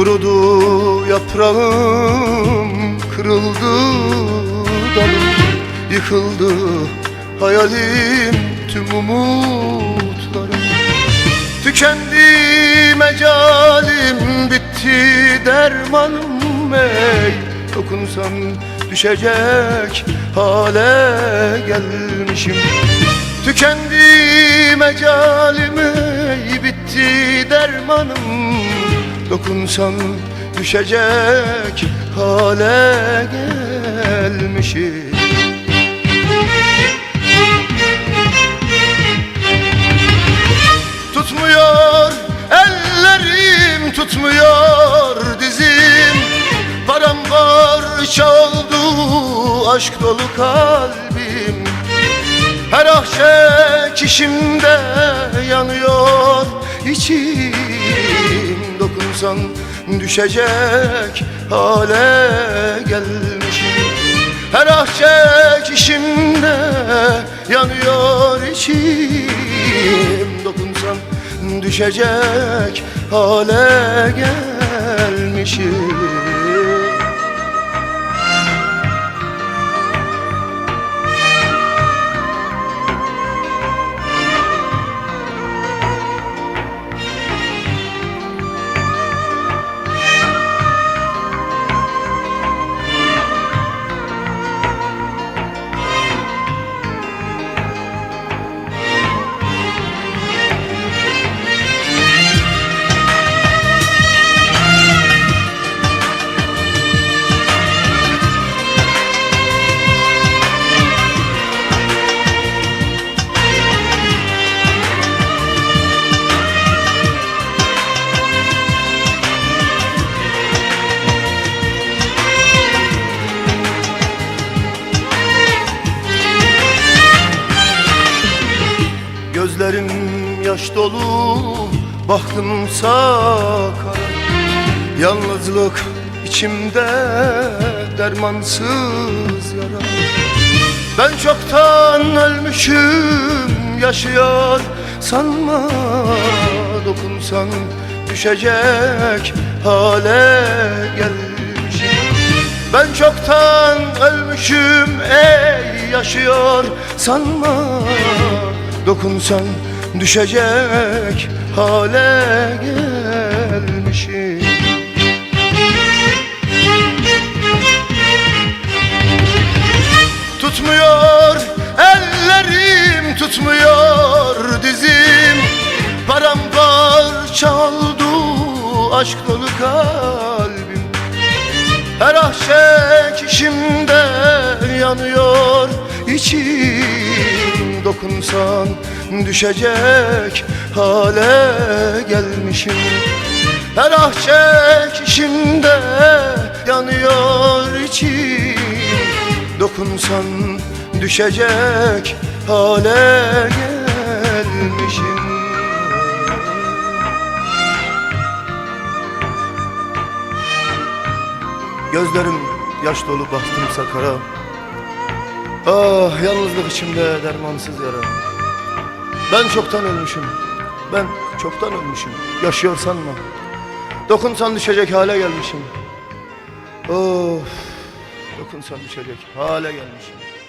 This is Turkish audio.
Kurudu yaprağım Kırıldı dalım Yıkıldı hayalim Tüm umutlarım. Tükendi mecalim Bitti dermanım ey Dokunsan düşecek hale gelmişim. Tükendi mecalim ey Bitti dermanım Dokunsan düşecek hale gelmişim. Tutmuyor ellerim tutmuyor dizim. Paramparça oldu aşk dolu kalbim. Her ah çekişimde yanıyor içim Dokunsan düşecek hale gelmişim Her ah çekişimde yanıyor içim. Dokunsan düşecek hale gelmişim Gözlerim yaş dolu, bahtımsa kara. Yalnızlık içimde dermansız yara. Ben çoktan ölmüşüm, yaşıyor sanma Dokunsan düşecek hale gelmişim. Ben çoktan ölmüşüm ey yaşıyor sanma Dokunsan düşecek hale gelmişim. Tutmuyor ellerim tutmuyor dizim. Paramparça oldu aşk dolu kalbim. Her ah çekişimde yanıyor içim Dokunsan düşecek hale gelmişim. Her ah çekişimde yanıyor içim. Dokunsan düşecek hale gelmişim. Gözlerim yaş dolu bahtımsa kara Ah yalnızlık içimde dermansız yara. Ben çoktan ölmüşüm. Ben çoktan ölmüşüm. Yaşıyor sanma. Dokunsan düşecek hale gelmişim. Of Dokunsan düşecek hale gelmişim